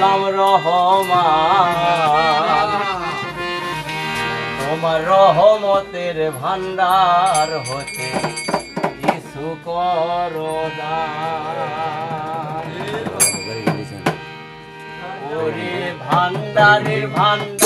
গোলাম রহমান তোমার রহমতের ভান্ডার হতে কিছু করো দান। ওরে ভান্ডারে ভান্ডারে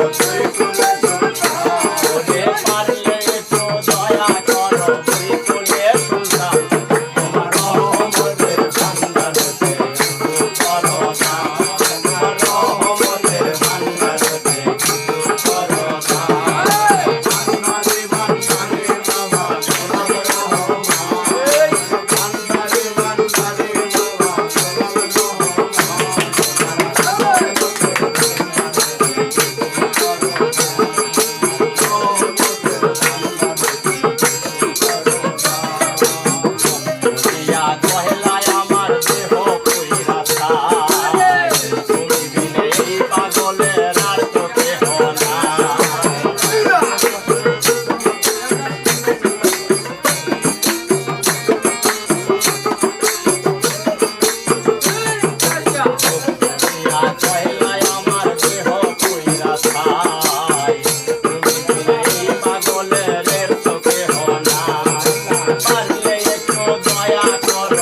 house.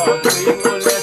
Alto e mulher